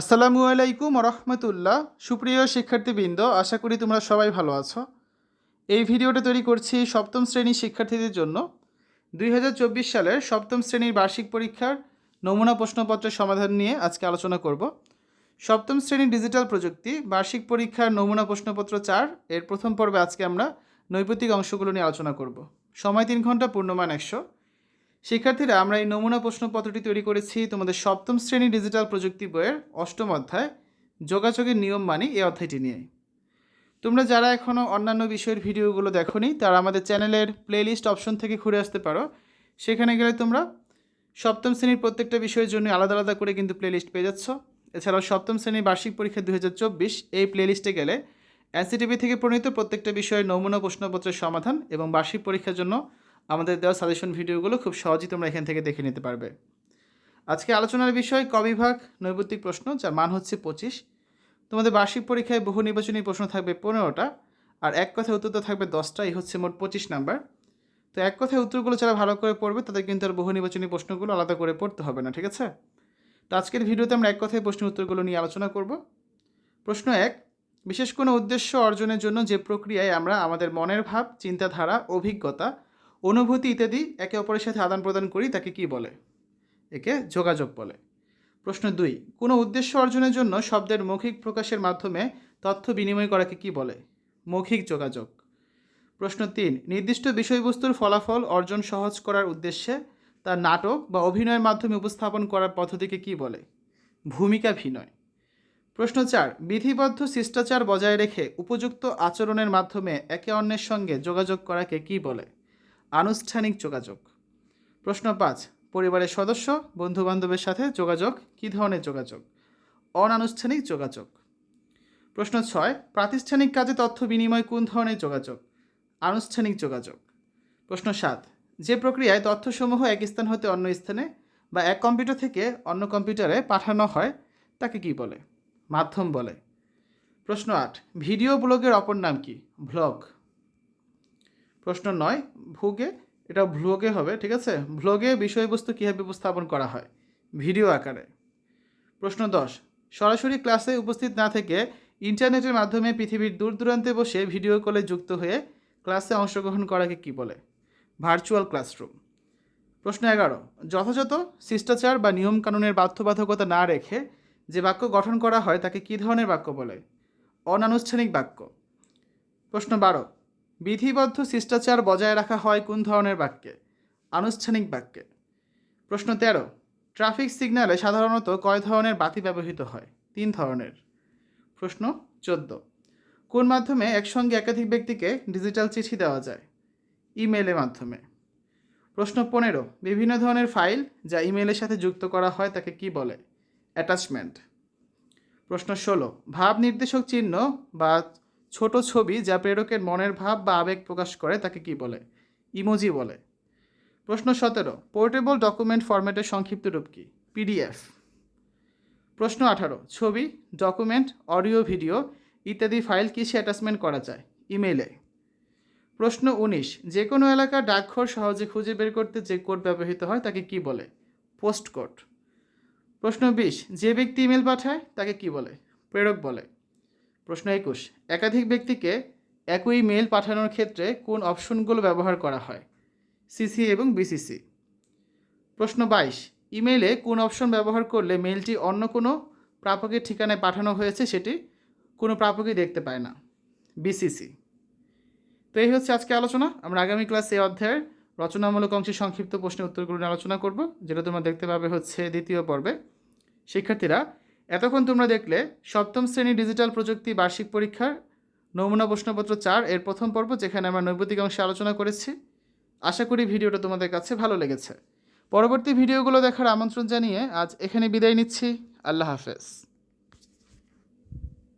আসসালামু আলাইকুম রহমতুল্লাহ। সুপ্রিয় শিক্ষার্থীবৃন্দ, আশা করি তোমরা সবাই ভালো আছো। এই ভিডিওটা তৈরি করছি সপ্তম শ্রেণির শিক্ষার্থীদের জন্য। দুই হাজার চব্বিশ সালের সপ্তম শ্রেণির বার্ষিক পরীক্ষার নমুনা প্রশ্নপত্রের সমাধান নিয়ে আজকে আলোচনা করব। সপ্তম শ্রেণির ডিজিটাল প্রযুক্তি, বার্ষিক পরীক্ষার নমুনা প্রশ্নপত্র চার, এর প্রথম পর্বে আজকে আমরা নৈপতিক অংশগুলো নিয়ে আলোচনা করব। সময় তিন ঘণ্টা, পূর্ণমান একশো। শিক্ষার্থীরা, আমরা এই নমুনা প্রশ্নপত্রটি তৈরি করেছি তোমাদের সপ্তম শ্রেণি ডিজিটাল প্রযুক্তি বইয়ের অষ্টম অধ্যায়, যোগাযোগের নিয়ম মানি এই অধ্যায়টি নিয়ে। তোমরা যারা এখনও অন্যান্য বিষয়ের ভিডিওগুলো দেখোনি, তারা আমাদের চ্যানেলের প্লেলিস্ট অপশন থেকে ঘুরে আসতে পারো। সেখানে গেলে তোমরা সপ্তম শ্রেণির প্রত্যেকটা বিষয়ের জন্য আলাদা আলাদা করে কিন্তু প্লেলিস্ট পেয়ে যাচ্ছ। এছাড়াও সপ্তম শ্রেণির বার্ষিক পরীক্ষা দু হাজার চব্বিশ, এই প্লেলিস্টে গেলে এনসিটিভি থেকে প্রণীত প্রত্যেকটা বিষয়ের নমুনা প্রশ্নপত্রের সমাধান এবং বার্ষিক পরীক্ষার জন্য আমাদের দেওয়া সাজেশন ভিডিওগুলো খুব সহজেই তোমরা এখান থেকে দেখে নিতে পারবে। আজকে আলোচনার বিষয় কবিভাগ নৈবত্তিক প্রশ্ন, যার মান হচ্ছে পঁচিশ। তোমাদের বার্ষিক পরীক্ষায় বহু নির্বাচনী প্রশ্ন থাকবে পনেরোটা, আর এক কথায় উত্তর তো থাকবে দশটা, এই হচ্ছে মোট পঁচিশ নাম্বার। তো এক কথায় উত্তরগুলো যারা ভালো করে পড়বে, তাদের কিন্তু আর বহু নির্বাচনী প্রশ্নগুলো আলাদা করে পড়তে হবে না, ঠিক আছে? তো আজকের ভিডিওতে আমরা এক কথায় প্রশ্নের উত্তরগুলো নিয়ে আলোচনা করব। প্রশ্ন এক, বিশেষ কোনো উদ্দেশ্য অর্জনের জন্য যে প্রক্রিয়ায় আমরা আমাদের মনের ভাব, চিন্তাধারা, অভিজ্ঞতা অনুভূতি ইত্যাদি একে অপরের সাথে আদান প্রদান করি, তাকে কি বলে? একে যোগাযোগ বলে। প্রশ্ন দুই, কোনো উদ্দেশ্য অর্জনের জন্য শব্দের মৌখিক প্রকাশের মাধ্যমে তথ্য বিনিময় করাকে কি বলে? মৌখিক যোগাযোগ। প্রশ্ন তিন, নির্দিষ্ট বিষয়বস্তুর ফলাফল অর্জন সহজ করার উদ্দেশ্যে তার নাটক বা অভিনয়ের মাধ্যমে উপস্থাপন করার পদ্ধতিকে কি বলে? ভূমিকা ভিনয়। প্রশ্ন চার, বিধিবদ্ধ শিষ্টাচার বজায় রেখে উপযুক্ত আচরণের মাধ্যমে একে অন্যের সঙ্গে যোগাযোগ করাকে কি বলে? আনুষ্ঠানিক যোগাযোগ। প্রশ্ন পাঁচ, পরিবারের সদস্য, বন্ধুবান্ধবের সাথে যোগাযোগ, কী ধরনের যোগাযোগ? অনানুষ্ঠানিক যোগাযোগ। প্রশ্ন ছয়, প্রাতিষ্ঠানিক কাজে তথ্য বিনিময় কোন ধরনের যোগাযোগ? আনুষ্ঠানিক যোগাযোগ। প্রশ্ন সাত, যে প্রক্রিয়ায় তথ্যসমূহ এক স্থান হতে অন্য স্থানে বা এক কম্পিউটার থেকে অন্য কম্পিউটারে পাঠানো হয়, তাকে কি বলে? মাধ্যম বলে। প্রশ্ন আট, ভিডিও ব্লগের অপর নাম কি? ভ্লগ প্রশ্ন নয়, ভোগে, এটা ভ্লগে হবে, ঠিক আছে? ভ্লগে বিষয়বস্তু কীভাবে উপস্থাপন করা হয়? ভিডিও আকারে। প্রশ্ন দশ, সরাসরি ক্লাসে উপস্থিত না থেকে ইন্টারনেটের মাধ্যমে পৃথিবীর দূর দূরান্তে বসে ভিডিও কলে যুক্ত হয়ে ক্লাসে অংশগ্রহণ করাকে কি বলে? Virtual classroom. প্রশ্ন এগারো, যথাযথ শিষ্টাচার বা নিয়মকানুনের বাধ্যবাধকতা না রেখে যে বাক্য গঠন করা হয় তাকে কী ধরনের বাক্য বলে? অনানুষ্ঠানিক বাক্য। প্রশ্ন বারো বিধিবদ্ধ শিষ্টাচার বজায় রাখা হয় কোন ধরনের বাক্যে? আনুষ্ঠানিক বাক্যে। প্রশ্ন তেরো, ট্রাফিক সিগন্যালে সাধারণত কয় ধরনের বাতি ব্যবহৃত হয়? তিন ধরনের। প্রশ্ন চোদ্দ, কোন মাধ্যমে একসঙ্গে একাধিক ব্যক্তিকে ডিজিটাল চিঠি দেওয়া যায়? ইমেলের মাধ্যমে। প্রশ্ন পনেরো, বিভিন্ন ধরনের ফাইল যা ইমেলের সাথে যুক্ত করা হয় তাকে কি বলে? অ্যাটাচমেন্ট। প্রশ্ন ষোলো ভাব নির্দেশক চিহ্ন বা ছোট ছবি যা প্রেরকের মনের ভাব বা আবেগ প্রকাশ করে, তাকে কি বলে? ইমোজি বলে। প্রশ্ন সতেরো, পোর্টেবল ডকুমেন্ট ফরম্যাটের সংক্ষিপ্ত রূপ কি? পিডিএফ। প্রশ্ন আঠারো, ছবি, ডকুমেন্ট, অডিও, ভিডিও ইত্যাদি ফাইল কিসে অ্যাটাচমেন্ট করা যায়? ইমেইলে। প্রশ্ন উনিশ যে কোনো এলাকার ডাকঘর সহজে খুঁজে বের করতে যে কোড ব্যবহৃত হয়, তাকে কি বলে? Post code. প্রশ্ন বিশ, যে ব্যক্তি ইমেল পাঠায়, তাকে কি বলে? প্রেরক বলে। প্রশ্ন একুশ, একাধিক ব্যক্তিকে একই মেল পাঠানোর ক্ষেত্রে কোন অপশনগুলো ব্যবহার করা হয়? সিসি এবং বিসিসি প্রশ্ন বাইশ ইমেলে কোন অপশন ব্যবহার করলে মেলটি অন্য কোনো প্রাপকের ঠিকানায় পাঠানো হয়েছে সেটি কোনো প্রাপকই দেখতে পায় না? বিসিসি তো এই হচ্ছে আজকে আলোচনা। আমরা আগামী ক্লাসে এই অধ্যায়ের রচনামূলক অংশের সংক্ষিপ্ত প্রশ্নের উত্তরগুলো আলোচনা করব, যেটা তোমরা দেখতে পাবে হচ্ছে দ্বিতীয় পর্বে। শিক্ষার্থীরা এতক্ষণ তোমরা দেখলে সপ্তম শ্রেণি ডিজিটাল প্রযুক্তি বার্ষিক পরীক্ষার নমুনা প্রশ্নপত্র চার এর প্রথম পর্ব, যেখানে আমরা নৈবতিক অংশে আলোচনা করেছি। আশা করি ভিডিওটা তোমাদের কাছে ভালো লেগেছে। পরবর্তী ভিডিওগুলো দেখার আমন্ত্রণ জানিয়ে আজ এখানে বিদায় নিচ্ছি। আল্লাহ হাফেজ।